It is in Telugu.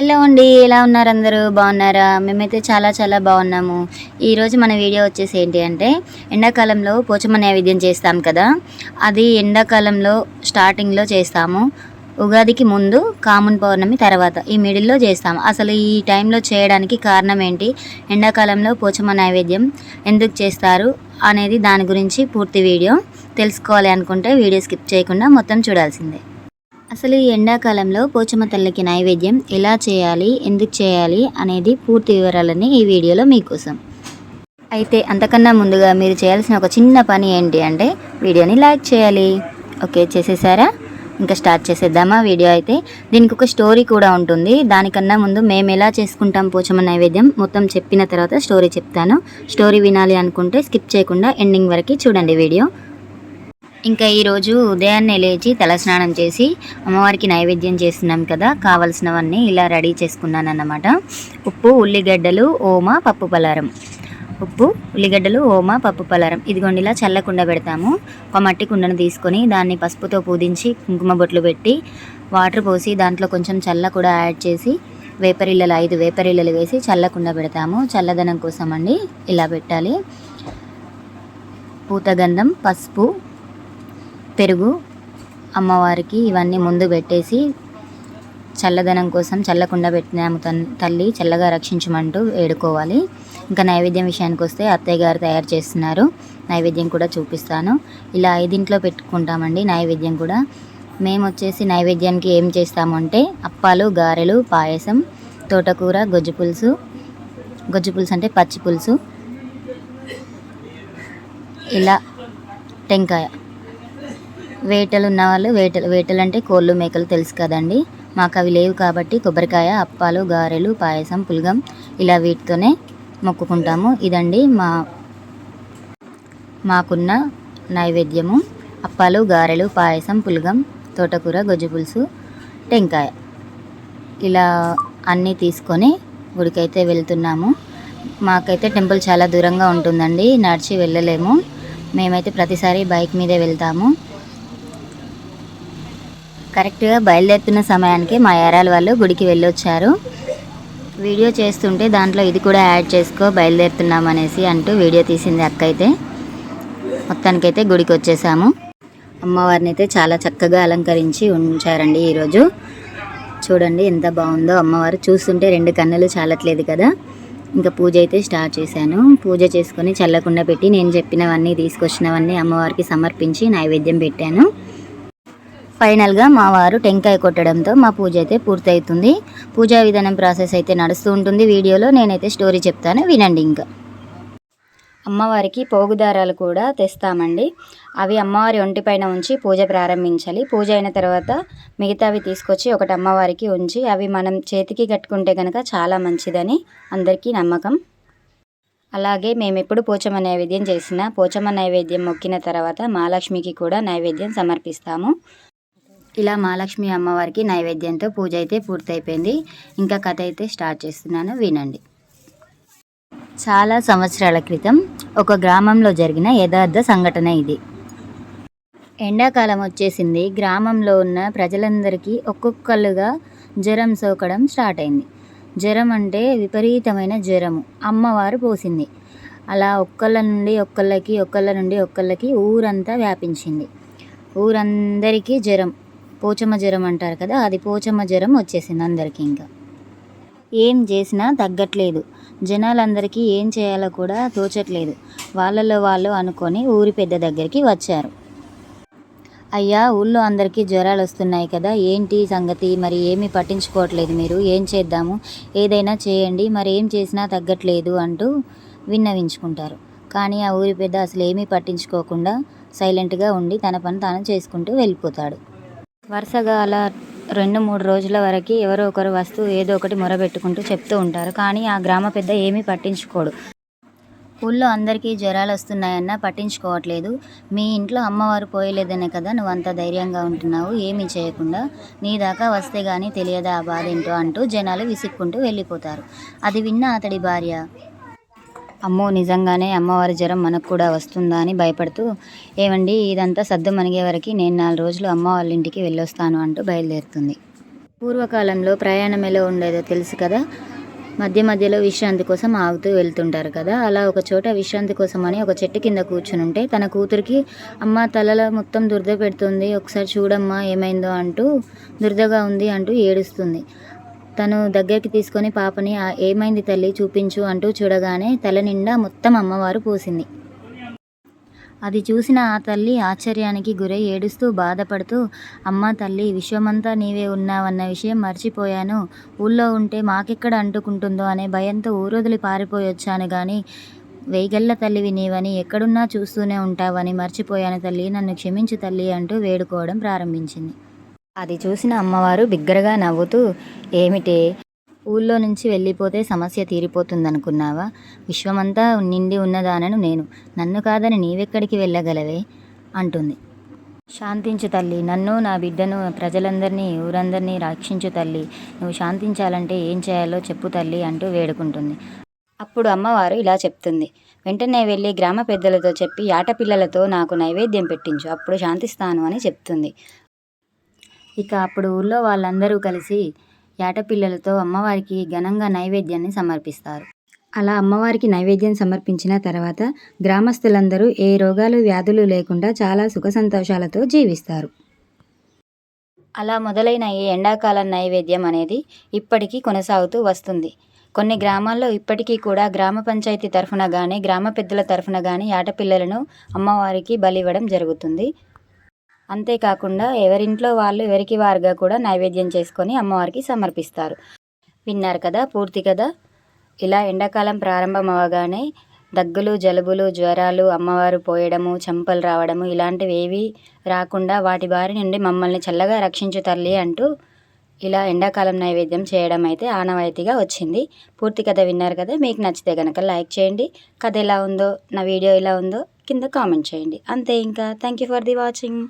హలో అండి ఎలా ఉన్నారు అందరూ? బాగున్నారా? మేమైతే చాలా చాలా బాగున్నాము. ఈరోజు మన వీడియో వచ్చేసి ఏంటి అంటే ఎండాకాలంలో పోచమ నైవేద్యం చేస్తాం కదా. అది ఎండాకాలంలో స్టార్టింగ్లో చేస్తాము. ఉగాదికి ముందు కామున్ పౌర్ణమి తర్వాత ఈ మిడిల్లో చేస్తాం. అసలు ఈ టైంలో చేయడానికి కారణం ఏంటి? ఎండాకాలంలో పోచమ నైవేద్యం ఎందుకు చేస్తారు? అనేది దాని గురించి పూర్తి వీడియో తెలుసుకోవాలి అనుకుంటే వీడియో స్కిప్ చేయకుండా మొత్తం చూడాల్సిందే. అసలు ఈ ఎండాకాలంలో పోచమ్మ తల్లికి నైవేద్యం ఎలా చేయాలి ఎందుకు చేయాలి అనేది పూర్తి వివరాలని ఈ వీడియోలో మీకోసం. అయితే అంతకన్నా ముందుగా మీరు చేయాల్సిన ఒక చిన్న పని ఏంటి అంటే వీడియోని లైక్ చేయాలి. ఓకే చేసేసారా? ఇంకా స్టార్ట్ చేసేద్దామా వీడియో అయితే? దీనికి ఒక స్టోరీ కూడా ఉంటుంది. దానికన్నా ముందు మేము ఎలా చేసుకుంటాం పోచమ్మ నైవేద్యం? మొత్తం చెప్పిన తర్వాత స్టోరీ చెప్తాను. స్టోరీ వినాలి అనుకుంటే స్కిప్ చేయకుండా ఎండింగ్ వరకు చూడండి వీడియో. ఇంకా ఈరోజు ఉదయాన్నే లేచి తలస్నానం చేసి అమ్మవారికి నైవేద్యం చేస్తున్నాం కదా కావలసినవన్నీ ఇలా రెడీ చేసుకున్నాను అన్నమాట ఉప్పు ఉల్లిగడ్డలు ఓమ పప్పు పలారం. ఉప్పు ఉల్లిగడ్డలు ఓమ పప్పు పలారం. ఇదిగోండి ఇలా చల్లకుండా పెడతాము. ఒక మట్టి కుండను తీసుకొని దాన్ని పసుపుతో పూదించి కుంకుమ బొట్లు పెట్టి వాటర్ పోసి దాంట్లో కొంచెం చల్ల కూడా యాడ్ చేసి వేపరిల్లలు ఐదు వేపరిల్లలు వేసి చల్లకుండా పెడతాము. చల్లదనం కోసం అండి ఇలా పెట్టాలి. పూతగంధం పసుపు పెరుగు అమ్మవారికి ఇవన్నీ ముందు పెట్టేసి చల్లదనం కోసం చల్లకుండా పెట్టినాము తల్లి చల్లగా రక్షించమంటూ వేడుకోవాలి. ఇంకా నైవేద్యం విషయానికి వస్తే అత్తయ్య గారు తయారు చేస్తున్నారు. నైవేద్యం కూడా చూపిస్తాను. ఇలా ఐదింట్లో పెట్టుకుంటామండి నైవేద్యం కూడా. మేము వచ్చేసి నైవేద్యానికి ఏం చేస్తామంటే అప్పాలు గారెలు పాయసం తోటకూర గొజ్జు పులుసు గొజ్జు పులుసు అంటే పచ్చి పులుసు ఇలా టెంకాయ. వేటలు ఉన్న వాళ్ళు వేటలు వేటలు అంటే కోళ్ళు మేకలు తెలుసు కదండి. మాకు అవి లేవు కాబట్టి కొబ్బరికాయ అప్పాలు గారెలు పాయసం పులగం ఇలా వీటితోనే మొక్కుకుంటాము. ఇదండి మా మాకున్న నైవేద్యము. అప్పాలు గారెలు పాయసం పులగం తోటకూర గొజ్జు పులుసు టెంకాయ. ఇలా అన్నీ తీసుకొని గుడికైతే వెళ్తున్నాము. మాకైతే టెంపుల్ చాలా దూరంగా ఉంటుందండి. నడిచి వెళ్ళలేము. మేమైతే ప్రతిసారి బైక్ మీదే వెళ్తాము. కరెక్ట్గా బయలుదేరుతున్న సమయానికి మా ఏరాల వాళ్ళు గుడికి వెళ్ళొచ్చారు. వీడియో చేస్తుంటే దాంట్లో ఇది కూడా యాడ్ చేసుకో బయలుదేరుతున్నాం అనేసి అంటూ వీడియో తీసింది అక్క అయితే మొత్తానికైతే గుడికి వచ్చేసాము అమ్మవారిని అయితే చాలా చక్కగా అలంకరించి ఉంచారండి ఈరోజు. చూడండి ఎంత బాగుందో అమ్మవారు చూస్తుంటే రెండు కన్నులు చాలట్లేదు కదా. ఇంకా పూజ అయితే స్టార్ట్ చేశాను. పూజ చేసుకొని చల్లకుండా పెట్టి నేను చెప్పినవన్నీ తీసుకొచ్చినవన్నీ అమ్మవారికి సమర్పించి నైవేద్యం పెట్టాను. ఫైనల్గా మా వారు టెంకాయ కొట్టడంతో మా పూజ అయితే పూర్తవుతుంది పూజా విధానం ప్రాసెస్ అయితే నడుస్తూ ఉంటుంది. వీడియోలో నేనైతే స్టోరీ చెప్తాను. వినండి ఇంకా. అమ్మవారికి పోగుదారాలు కూడా తెస్తామండి. అవి అమ్మవారి ఒంటిపైన ఉంచి పూజ ప్రారంభించాలి. పూజ అయిన తర్వాత మిగతావి తీసుకొచ్చి ఒకటి అమ్మవారికి ఉంచి అవి మనం చేతికి కట్టుకుంటే కనుక చాలా మంచిదని అందరికీ నమ్మకం. అలాగే మేము ఎప్పుడు పోచమ్మ నైవేద్యం చేసినా పోచమ్మ నైవేద్యం మొక్కిన తర్వాత మహాలక్ష్మికి కూడా నైవేద్యం సమర్పిస్తాము. ఇలా మహాలక్ష్మి అమ్మవారికి నైవేద్యంతో పూజ అయితే పూర్తయిపోయింది. ఇంకా కథ అయితే స్టార్ట్ చేస్తున్నాను. వినండి. చాలా సంవత్సరాల క్రితం ఒక గ్రామంలో జరిగిన యథార్థ సంఘటన ఇది. ఎండాకాలం వచ్చేసింది. గ్రామంలో ఉన్న ప్రజలందరికీ ఒక్కొక్కళ్ళుగా జ్వరం సోకడం స్టార్ట్ అయింది. జ్వరం అంటే విపరీతమైన జ్వరము. అమ్మవారు పోసింది. అలా ఒక్కళ్ళ నుండి ఒక్కళ్ళకి ఒక్కళ్ళ నుండి ఒక్కళ్ళకి ఊరంతా వ్యాపించింది. ఊరందరికీ జ్వరం. పోచమ్మ జ్వరం అంటారు కదా అది పోచమ్మ జ్వరం వచ్చేసింది అందరికీ ఇంకా. ఏం చేసినా తగ్గట్లేదు. జనాలందరికీ ఏం చేయాలో కూడా తోచట్లేదు. వాళ్ళలో వాళ్ళు అనుకొని ఊరి పెద్ద దగ్గరికి వచ్చారు. అయ్యా ఊళ్ళో అందరికీ జ్వరాలు వస్తున్నాయి కదా ఏంటి సంగతి? మరి ఏమీ పట్టించుకోవట్లేదు మీరు ఏం చేద్దాము? ఏదైనా చేయండి మరి ఏం చేసినా తగ్గట్లేదు అంటూ విన్నవించుకుంటారు. కానీ ఆ ఊరి పెద్ద అసలు ఏమీ పట్టించుకోకుండా సైలెంట్గా ఉండి తన పని తాను చేసుకుంటూ వెళ్ళిపోతాడు. వరుసగా అలా రెండు మూడు రోజుల వరకు ఎవరో ఒకరు వస్తూ ఏదో ఒకటి మొరబెట్టుకుంటూ చెప్తూ ఉంటారు. కానీ ఆ గ్రామ పెద్ద ఏమీ పట్టించుకోడు. ఊళ్ళో అందరికీ జ్వరాలు వస్తున్నాయన్నా పట్టించుకోవట్లేదు. మీ ఇంట్లో అమ్మవారు పోయలేదనే కదా నువ్వు అంత ధైర్యంగా ఉంటున్నావు? ఏమీ చేయకుండా నీ దాకా వస్తే కానీ తెలియదా ఆ బాధ ఏంటో అంటూ జనాలు విసుక్కుంటూ వెళ్ళిపోతారు. అది విన్న అతడి భార్య అమ్మో నిజంగానే అమ్మవారి జ్వరం మనకు కూడా వస్తుందా అని భయపడుతూ ఏమండి ఇదంతా సర్దు మనిగే వరకు నేను నాలుగు రోజులు అమ్మ వాళ్ళ ఇంటికి వెళ్ళొస్తాను అంటూ బయలుదేరుతుంది. పూర్వకాలంలో ప్రయాణం ఎలా ఉండేదో తెలుసు కదా? మధ్య మధ్యలో విశ్రాంతి కోసం ఆగుతూ వెళ్తుంటారు కదా? అలా ఒక చోట విశ్రాంతి కోసం అని ఒక చెట్టు కింద కూర్చుని ఉంటే తన కూతురికి అమ్మ తలలో మొత్తం దురద పెడుతుంది ఒకసారి చూడమ్మా ఏమైందో అంటూ దురదగా ఉంది అంటూ ఏడుస్తుంది. తను దగ్గరికి తీసుకొని పాపని ఏమైంది తల్లి? చూపించు అంటూ చూడగానే తల నిండా మొత్తం అమ్మవారు పూసింది. అది చూసిన ఆ తల్లి ఆశ్చర్యానికి గురై ఏడుస్తూ బాధపడుతూ అమ్మ తల్లి విశ్వమంతా నీవే ఉన్నావన్న విషయం మర్చిపోయాను. ఊళ్ళో ఉంటే మాకెక్కడ అంటుకుంటుందో అనే భయంతో ఊరొదిలి పారిపోయి వచ్చాను కానీ వేగల్ల తల్లివి నీవని ఎక్కడున్నా చూస్తూనే ఉంటావని మర్చిపోయాను తల్లి. నన్ను క్షమించు తల్లి అంటూ వేడుకోవడం ప్రారంభించింది. అది చూసిన అమ్మవారు బిగ్గరగా నవ్వుతూ ఏమిటే? ఊళ్ళో నుంచి వెళ్ళిపోతే సమస్య తీరిపోతుందనుకున్నావా? విశ్వమంతా నిండి ఉన్నదానను నేను. నన్ను కాదని నీవెక్కడికి వెళ్ళగలవే? అంటుంది. శాంతించు తల్లి. నన్ను నా బిడ్డను ప్రజలందరినీ ఊరందరినీ రక్షించు తల్లి. నువ్వు శాంతించాలంటే ఏం చేయాలో చెప్పు తల్లి అంటూ వేడుకుంటుంది. అప్పుడు అమ్మవారు ఇలా చెప్తుంది. వెంటనే వెళ్ళి గ్రామ పెద్దలతో చెప్పి ఆటపిల్లలతో నాకు నైవేద్యం పెట్టించు. అప్పుడు శాంతిస్తాను అని చెప్తుంది. ఇక అప్పుడు ఊళ్ళో వాళ్ళందరూ కలిసి యాటపిల్లలతో అమ్మవారికి ఘనంగా నైవేద్యాన్ని సమర్పిస్తారు. అలా అమ్మవారికి నైవేద్యం సమర్పించిన తర్వాత గ్రామస్తులందరూ ఏ రోగాలు వ్యాధులు లేకుండా చాలా సుఖ సంతోషాలతో జీవిస్తారు. అలా మొదలైన ఈ ఎండాకాలం నైవేద్యం అనేది ఇప్పటికీ కొనసాగుతూ వస్తుంది. కొన్ని గ్రామాల్లో ఇప్పటికీ కూడా గ్రామ పంచాయతీ తరఫున కానీ గ్రామ పెద్దల తరఫున కానీ ఆటపిల్లలను అమ్మవారికి బలివ్వడం జరుగుతుంది. అంతేకాకుండా ఎవరింట్లో వాళ్ళు ఎవరికి వారుగా కూడా నైవేద్యం చేసుకొని అమ్మవారికి సమర్పిస్తారు. విన్నారు కదా పూర్తి కదా? ఇలా ఎండాకాలం ప్రారంభం అవ్వగానే దగ్గులు జలుబులు జ్వరాలు అమ్మవారు పోయడము చెంపలు రావడము ఇలాంటివి ఏవి రాకుండా వాటి బారి నుండి మమ్మల్ని చల్లగా రక్షించు తల్లి అంటూ ఇలా ఎండాకాలం నైవేద్యం చేయడం అయితే ఆనవాయితీగా వచ్చింది. పూర్తి కథ విన్నారు కదా? మీకు నచ్చితే కనుక లైక్ చేయండి. కథ ఎలా ఉందో నా వీడియో ఎలా ఉందో కింద కామెంట్ చేయండి. అంతే ఇంకా. Thank you for the watching.